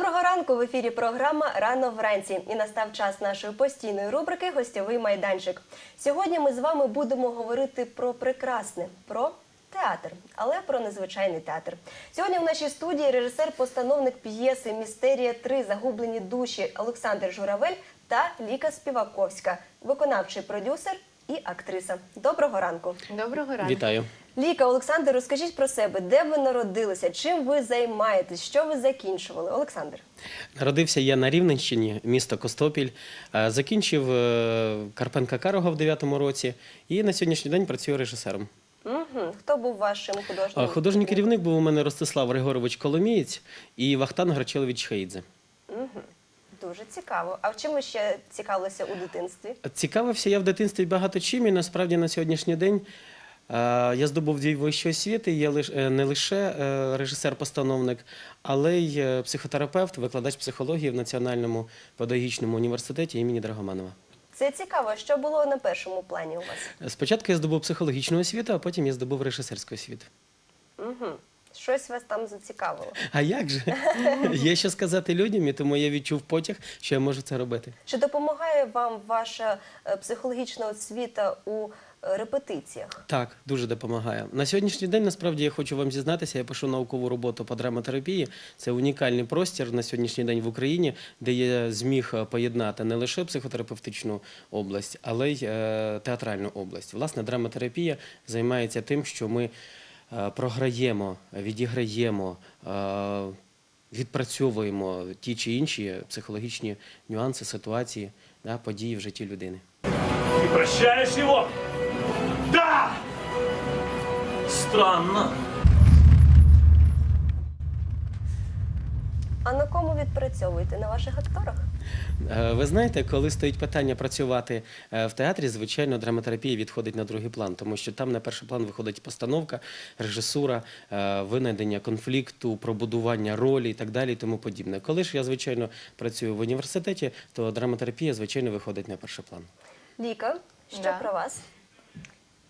Доброго ранку в ефірі програма Рано вранці. І настав час нашої постійної рубрики Гостьовий майданчик. Сьогодні ми з вами будемо говорити про прекрасне, про театр, але про незвичайний театр. Сьогодні в нашій студії режисер-постановник п'єси Містерія 3 Загублені душі Олександр Журавель та Ліка Співаковська, виконавчий продюсер і актриса. Доброго ранку. Доброго ранку. Вітаю. Ліка, Олександр, розкажіть про себе, де ви народилися, чим ви займаєтесь, що ви закінчували? Олександр. Народився я на Рівненщині, місто Костопіль. Е, Закінчив е, Карпенка Карого в 9-му році і на сьогоднішній день працюю режисером. Угу. Хто був вашим художником? Художній керівник був у мене Ростислав Григорович Коломієць і Вахтан Грачелович Хаїдзе. Дуже цікаво. А в ви ще цікавилися у дитинстві? Цікавився я в дитинстві багато чим, і насправді на сьогоднішній день е, я здобув дві вищі освіти. Я е, не лише е, режисер-постановник, але й психотерапевт, викладач психології в Національному педагогічному університеті імені Драгоманова. Це цікаво, що було на першому плані у вас? Спочатку я здобув психологічну освіту, а потім я здобув режисерську освіту. Угу. Щось вас там зацікавило. А як же? Є що сказати людям, і тому я відчув потяг, що я можу це робити. Чи допомагає вам ваша е, психологічна освіта у е, репетиціях? Так, дуже допомагає. На сьогоднішній день насправді я хочу вам зізнатися, я пишу наукову роботу по драматерапії. Це унікальний простір на сьогоднішній день в Україні, де я зміг е, поєднати не лише психотерапевтичну область, але й е, театральну область. Власне, драматерапія займається тим, що ми програємо, відіграємо. е, Відпрацьовуємо ті чи інші психологічні нюанси, ситуації, да, події в житті людини. Ты прощаешь его? Да! Странно. А на кому відпрацьовуєте? На ваших акторах? Е, Ви знаєте, коли стоїть питання працювати е, в театрі, звичайно, драматерапія відходить на другий план, тому що там на перший план виходить постановка, режисура, е, винайдення конфлікту, пробудування ролі і так далі, і тому подібне. Коли ж я, звичайно, працюю в університеті, то драматерапія, звичайно, виходить на перший план. Ліка, що Да. про вас?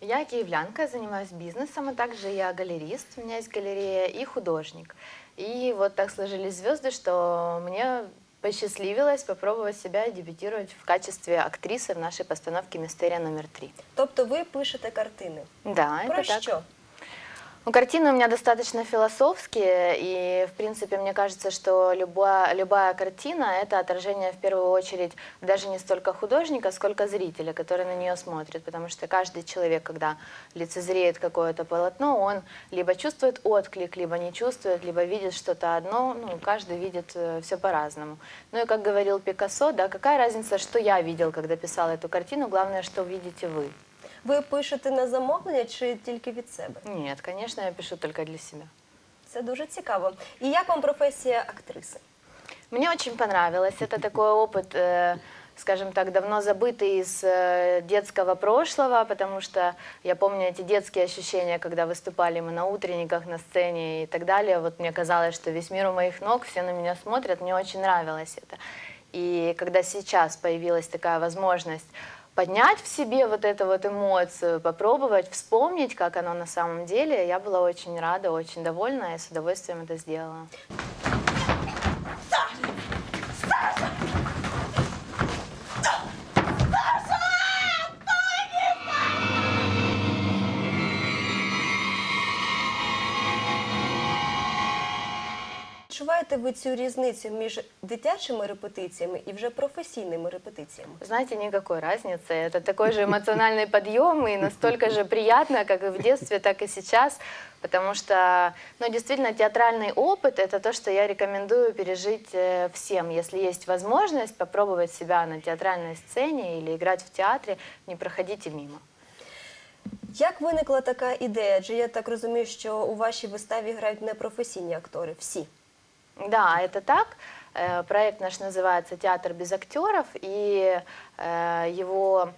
Я киевлянка, занимаюсь бизнесом, а также я галерист, у меня есть галерея и художник. И вот так сложились звезды, что мне посчастливилось попробовать себя дебютировать в качестве актрисы в нашей постановке «Мистерия номер 3». Тобто ви пишете картини. Да, Про это так. що? Ну, картины у меня достаточно философские, и, в принципе, мне кажется, что любая, любая картина — это отражение, в первую очередь, даже не столько художника, сколько зрителя, который на нее смотрит, потому что каждый человек, когда лицезреет какое-то полотно, он либо чувствует отклик, либо не чувствует, либо видит что-то одно, ну, каждый видит все по-разному. Ну и, как говорил Пикассо, да, какая разница, что я видел, когда писал эту картину, главное, что видите вы. Ви пишете на замовлення чи тільки від себе? Нет, конечно, я пишу только для себя. Це дуже цікаво. І як вам професія актриси? Мне очень понравилось. Это такой опыт, э, скажем так, давно забытый из э, детского прошлого, потому что я помню эти детские ощущения, когда выступали мы на утренниках, на сцене и так далее. Вот мне казалось, что весь мир у моих ног, все на меня смотрят, мне очень нравилось это. И когда сейчас появилась такая возможность поднять в себе вот эту вот эмоцию, попробовать вспомнить, как оно на самом деле, я была очень рада, очень довольна и с удовольствием это сделала. Відчуваєте ви цю різницю між дитячими репетиціями і вже професійними репетиціями? Знаете, никакой разницы. Это такой же эмоциональный подъем и настолько же приятно, как и в детстве, так и сейчас. Потому что, ну, действительно, театральный опыт – это то, что я рекомендую пережить э, всем. Если есть возможность попробовать себя на театральной сцене или играть в театре, не проходите мимо. Як виникла така ідея? Адже я так розумію, що у вашій виставі грають непрофесійні актори, всі. Да, это так. Э, Проект наш называется «Театр без актеров», и э, его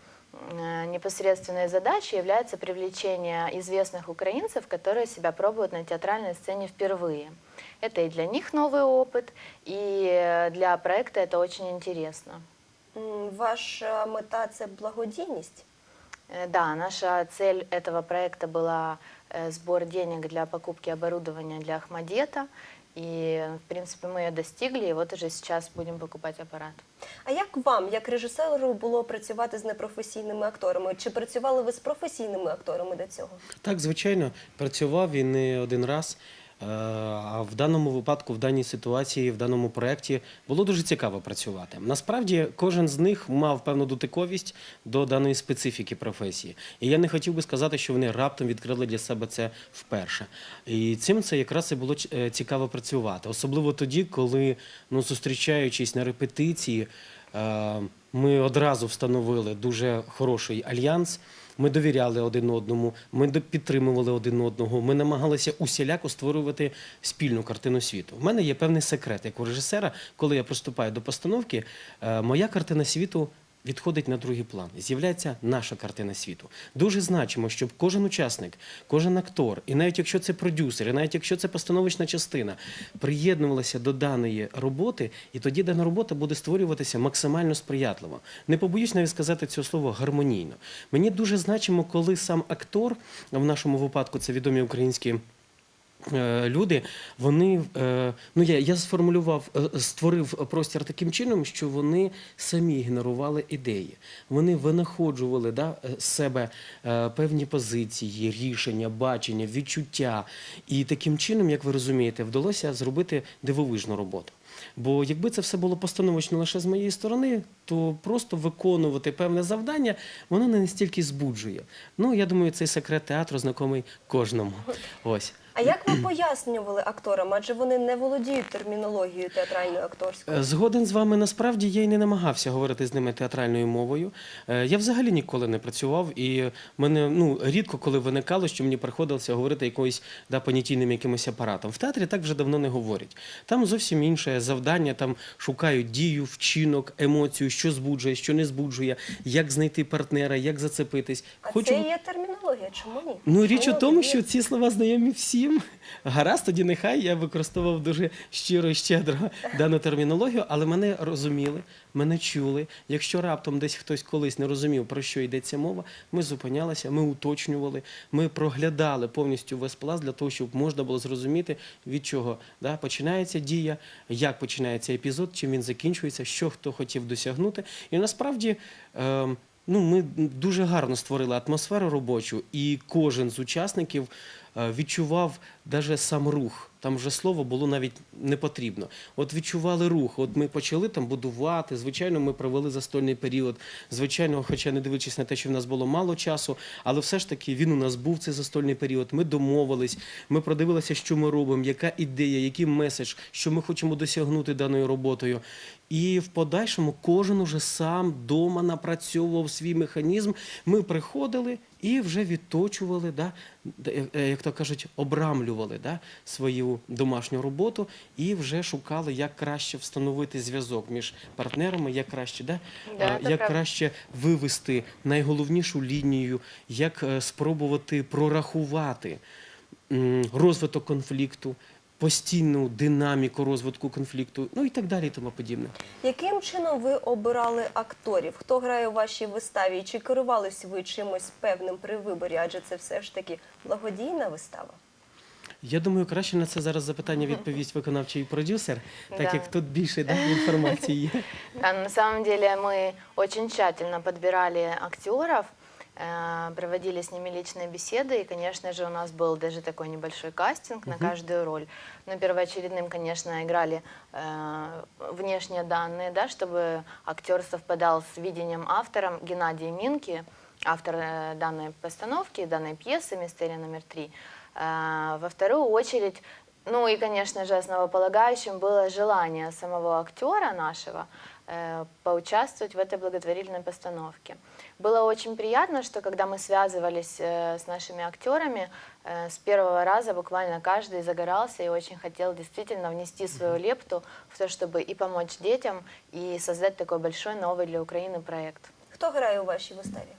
э, непосредственной задачей является привлечение известных украинцев, которые себя пробуют на театральной сцене впервые. Это и для них новый опыт, и э, для проекта это очень интересно. М, Ваша мета це благодійність. Э, Да, наша цель этого проекта была э, сбор денег для покупки оборудования для Ахмадета. І, в принципі, ми її достигли, і от уже зараз будемо покупати апарат. А як вам, як режисеру, було працювати з непрофесійними акторами? Чи працювали ви з професійними акторами до цього? Так, звичайно, працював і не один раз. Е, А в даному випадку, в даній ситуації, в даному проєкті було дуже цікаво працювати. Насправді, кожен з них мав певну дотиковість до даної специфіки професії. І я не хотів би сказати, що вони раптом відкрили для себе це вперше. І цим це якраз і було е, цікаво працювати, особливо тоді, коли, ну, зустрічаючись на репетиції, е, ми одразу встановили дуже хороший альянс. Ми довіряли один одному, ми підтримували один одного. Ми намагалися усіляко створювати спільну картину світу. У мене є певний секрет, як у режисера, коли я приступаю до постановки, е, моя картина світу. Відходить на другий план, з'являється наша картина світу. Дуже значимо, щоб кожен учасник, кожен актор, і навіть якщо це продюсер, і навіть якщо це постановочна частина, приєднувалися до даної роботи, і тоді дана робота буде створюватися максимально сприятливо. Не побоюсь навіть сказати цього слова гармонійно. Мені дуже значимо, коли сам актор, в нашому випадку це відомі українські. Е, Люди, вони е, ну я, я сформулював, е, створив простір таким чином, що вони самі генерували ідеї. Вони винаходжували да, з себе певні позиції, рішення, бачення, відчуття. І таким чином, як ви розумієте, вдалося зробити дивовижну роботу. Бо якби це все було постановочно лише з моєї сторони, то просто виконувати певне завдання, воно не настільки збуджує. Ну, я думаю, цей секрет театру знайомий кожному. Ось. А як ви пояснювали акторам? Адже вони не володіють термінологією театральною акторською. Е, Згоден з вами, насправді я й не намагався говорити з ними театральною мовою. Е, Я взагалі ніколи не працював, і мене ну рідко коли виникало, що мені приходилося говорити якоюсь да, понятійним якимось апаратом. В театрі так вже давно не говорять. Там зовсім інше завдання, там шукають дію, вчинок, емоцію, що збуджує, що не збуджує, як знайти партнера, як зацепитись. А це є термінологія. Чому ні? Ну, річ у тому, що ці слова знайомі всім. Гаразд, тоді нехай я використовував дуже щиро і щедро дану термінологію, але мене розуміли, мене чули. Якщо раптом десь хтось колись не розумів, про що йдеться мова, ми зупинялися, ми уточнювали, ми проглядали повністю весь пласт для того, щоб можна було зрозуміти, від чого да, починається дія, як починається епізод, чим він закінчується, що хто хотів досягнути. І насправді. ем, Ну, ми дуже гарно створили атмосферу робочу, і кожен з учасників е, відчував навіть сам рух. Там вже слово було навіть не потрібно. От відчували рух. От ми почали там будувати. Звичайно, ми провели застольний період. Звичайно, хоча не дивлячись на те, що в нас було мало часу, але все ж таки він у нас був цей застольний період. Ми домовились, ми продивилися, що ми робимо, яка ідея, який меседж, що ми хочемо досягнути даною роботою. І в подальшому кожен уже сам вдома напрацьовував свій механізм. Ми приходили і вже відточували, да, е, як то кажуть, обрамлювали да, свою домашню роботу і вже шукали, як краще встановити зв'язок між партнерами, як краще, да, Да, е, як краще вивести найголовнішу лінію, як е, спробувати прорахувати розвиток конфлікту. Постійну динаміку розвитку конфлікту, ну і так далі, і тому подібне. Яким чином ви обирали акторів? Хто грає у вашій виставі? Чи керувались ви чимось певним при виборі? Адже це все ж таки благодійна вистава. Я думаю, краще на це зараз запитання відповість виконавчий продюсер, так Да. як тут більше да, інформації є. А на самом деле мы очень тщательно подбирали актеров, проводили с ними личные беседы, и, конечно же, у нас был даже такой небольшой кастинг на каждую роль. Но первоочередным, конечно, играли э, внешние данные, да, чтобы актер совпадал с видением автора Геннадия Минки, автор э, данной постановки, данной пьесы «Мистерия номер три». Э, Во вторую очередь ну и, конечно же, основополагающим было желание самого актера нашего э, поучаствовать в этой благотворительной постановке. Было очень приятно, что когда мы связывались э, с нашими актерами, э, с первого раза буквально каждый загорался и очень хотел действительно внести свою лепту в то, чтобы и помочь детям, и создать такой большой новый для Украины проект. Хто грає у вашій виставі?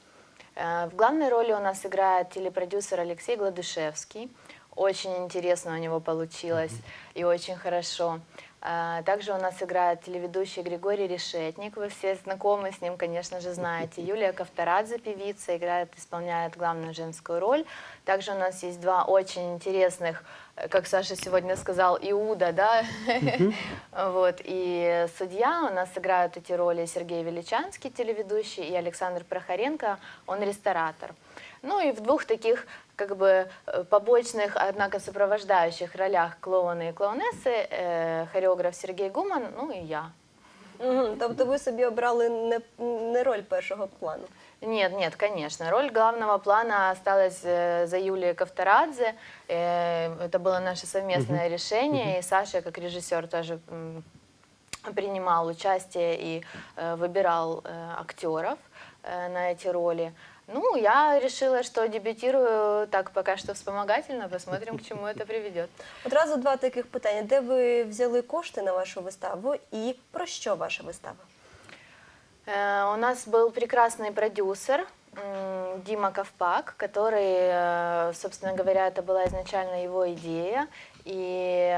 Э, В главной роли у нас играет телепродюсер Алексей Гладушевский. Очень интересно у него получилось и очень хорошо. А, Также у нас играет телеведущий Григорий Решетник. Вы все знакомы с ним, конечно же, знаете. Юлия Ковторадзе, певица, играет, исполняет главную женскую роль. Также у нас есть два очень интересных, э, как Саша сегодня сказал, Иуда, да? Вот. И судья у нас играют эти роли Сергей Величанский, телеведущий, и Александр Прохоренко, он ресторатор. Ну и в двух таких как бы э, побочных, однако сопровождающих ролях клоуны и клоунессы, э, хореограф Сергей Гуман, ну и я. Мгм, Тобто ви собі обрали не, не роль першого плану. Нет, нет, конечно. Роль главного плана осталась э, за Юлией Ковторадзе. Э, Это было наше совместное решение, и Саша, как режиссер, тоже м, принимал участие и э, выбирал э, актеров э, на эти роли. Ну, я решила, что дебютирую так пока что вспомогательно, посмотрим, к чему это приведет. Одразу два таких питання: де ви взяли кошти на вашу виставу і про що ваша вистава? Э, У нас был прекрасный продюсер м, Дима Ковпак, который, э, собственно говоря, это была изначально его идея, и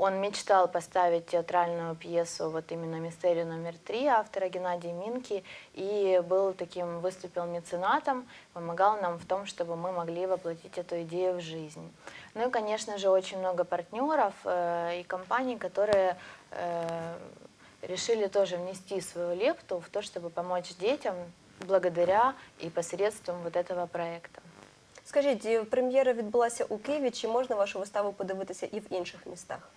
он мечтал поставить театральную пьесу, вот именно «Мистерию номер три» автора Геннадия Минки, и был таким, выступил меценатом, помогал нам в том, чтобы мы могли воплотить эту идею в жизнь. Ну и, конечно же, очень много партнеров э, и компаний, которые э, решили тоже внести свою лепту в то, чтобы помочь детям благодаря и посредством вот этого проекта. Скажіть, і прем'єра відбулася у Києві, чи можна вашу виставу подивитися і в інших містах?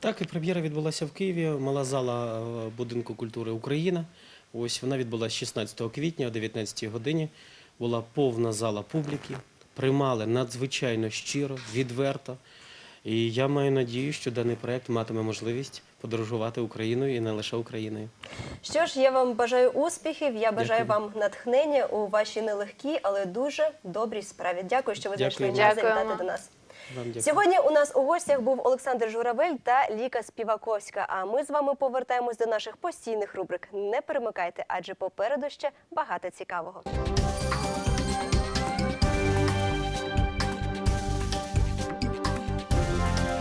Так, і прем'єра відбулася в Києві, мала зала е, будинку культури Україна. Ось вона відбулася 16 квітня о 19 годині. Була повна зала публіки. Приймали надзвичайно щиро, відверто. І я маю надію, що даний проект матиме можливість подорожувати Україною і не лише Україною. Що ж, я вам бажаю успіхів. Я бажаю Дякую. вам натхнення у вашій нелегкій, але дуже добрій справі. Дякую, що ви знайшли Дякую. час завітати до нас. Вам. Сьогодні у нас у гостях був Олександр Журавель та Ліка Співаковська. А ми з вами повертаємось до наших постійних рубрик. Не перемикайте, адже попереду ще багато цікавого.